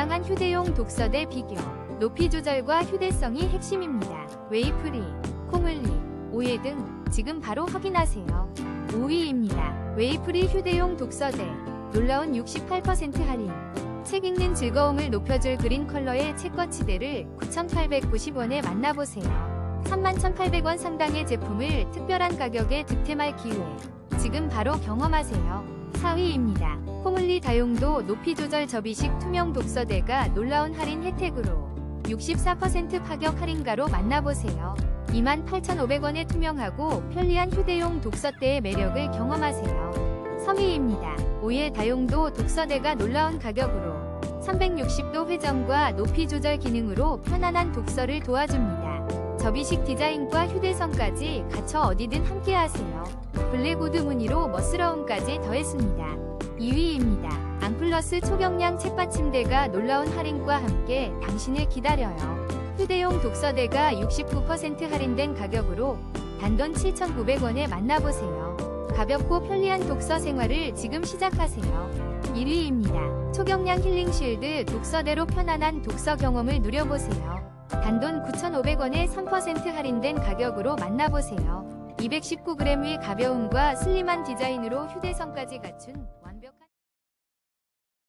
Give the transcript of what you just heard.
다양한 휴대용 독서대 비교, 높이 조절과 휴대성이 핵심입니다. 웨이프리, 콩을리, 오예 등 지금 바로 확인하세요. 5위입니다. 웨이프리 휴대용 독서대, 놀라운 68% 할인. 책 읽는 즐거움을 높여줄 그린 컬러의 책거치대를 9,890원에 만나보세요. 31,800원 상당의 제품을 특별한 가격에 득템할 기회. 지금 바로 경험하세요. 4위입니다. 콩을리 다용도 높이 조절 접이식 투명 독서대가 놀라운 할인 혜택으로 64% 파격 할인가로 만나보세요. 28,500원에 투명하고 편리한 휴대용 독서대의 매력을 경험하세요. 3위입니다. 오예 다용도 독서대가 놀라운 가격으로 360도 회전과 높이 조절 기능으로 편안한 독서를 도와줍니다. 접이식 디자인과 휴대성까지 갖춰 어디든 함께하세요. 블랙우드 무늬로 멋스러움까지 더했습니다. 2위입니다. 앙플러스 초경량 책받침대가 놀라운 할인과 함께 당신을 기다려요. 휴대용 독서대가 69% 할인된 가격으로 단돈 7,900원에 만나보세요. 가볍고 편리한 독서 생활을 지금 시작하세요. 1위입니다. 초경량 힐링 쉴드 독서대로 편안한 독서 경험을 누려보세요. 단돈 9,500원에 3% 할인된 가격으로 만나보세요. 219g 의 가벼움과 슬림한 디자인으로 휴대성까지 갖춘